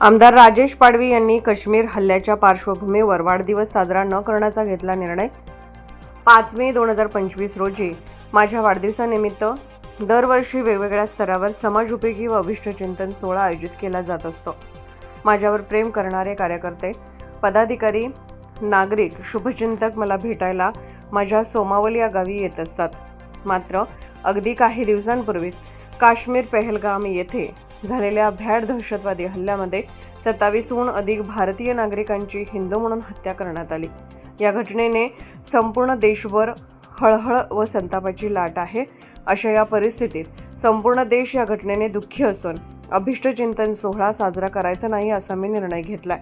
आमदार राजेश पाडवी यांनी काश्मीर हल्ल्याच्या पार्श्वभूमीवर वाढदिवस साजरा न करण्याचा घेतला निर्णय. पाच मे दोन हजार पंचवीस रोजी माझ्या वाढदिवसानिमित्त दरवर्षी वेगवेगळ्या स्तरावर समाजोपयोगी व अभिष्टचिंतन सोहळा आयोजित केला जात असतो. माझ्यावर प्रेम करणारे कार्यकर्ते पदाधिकारी नागरिक शुभचिंतक मला भेटायला माझ्या सोमावल या गावी येत असतात. मात्र अगदी काही दिवसांपूर्वीच काश्मीर पहलगाम येथे झालेल्या भ्याड दहशतवादी हल्ल्यामध्ये सत्तावीसहून अधिक भारतीय नागरिकांची हिंदू म्हणून हत्या करण्यात आली. या घटनेने संपूर्ण देशभर हळहळ व संतापाची लाट आहे अशा या परिस्थितीत संपूर्ण देश या घटनेने दुःखी असून अभिष्टचिंतन सोहळा साजरा करायचा नाही असा मी निर्णय घेतलाय.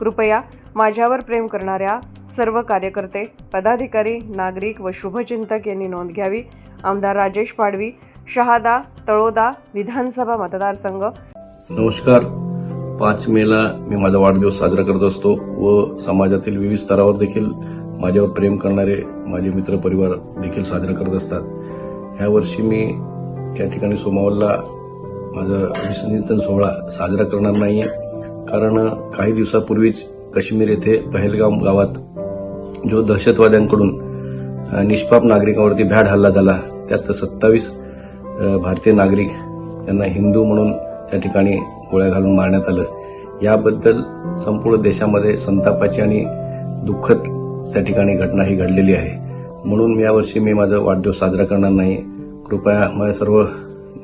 कृपया माझ्यावर प्रेम करणाऱ्या सर्व कार्यकर्ते पदाधिकारी नागरिक व शुभचिंतक यांनी नोंद घ्यावी. आमदार राजेश पाडवी शहादा तळोदा विधानसभा मतदारसंघ. नमस्कार. पाच मेला मी माझा वाढदिवस साजरा करत असतो व समाजातील विविध स्तरावर देखील माझ्यावर प्रेम करणारे माझे मित्र परिवार देखील साजरा करत असतात. ह्या वर्षी मी या ठिकाणी सोमावलला माझा विसर्जन सोहळा साजरा करणार नाही कारण काही दिवसापूर्वीच काश्मीर येथे पहलगाम गावात जो दहशतवाद्यांकडून निष्पाप नागरिकांवरती भ्याड हल्ला झाला त्यात सत्तावीस भारतीय नागरिक त्यांना हिंदू म्हणून त्या ठिकाणी गोळ्या घालून मारण्यात आलं. याबद्दल संपूर्ण देशामध्ये संतापाची आणि दुःखद त्या ठिकाणी घटना ही घडलेली आहे. म्हणून मी यावर्षी मी माझा वाढदिवस साजरा करणार नाही. कृपया माझ्या सर्व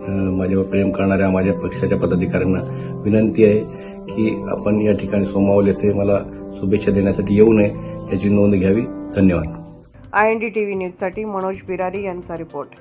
माझ्यावर प्रेम करणाऱ्या माझ्या पक्षाच्या पदाधिकाऱ्यांना विनंती आहे की आपण या ठिकाणी सोमावल येथे मला शुभेच्छा देण्यासाठी येऊ नये याची नोंद घ्यावी. धन्यवाद. I N D T V न्यूजसाठी मनोज बिरारी यांचा रिपोर्ट.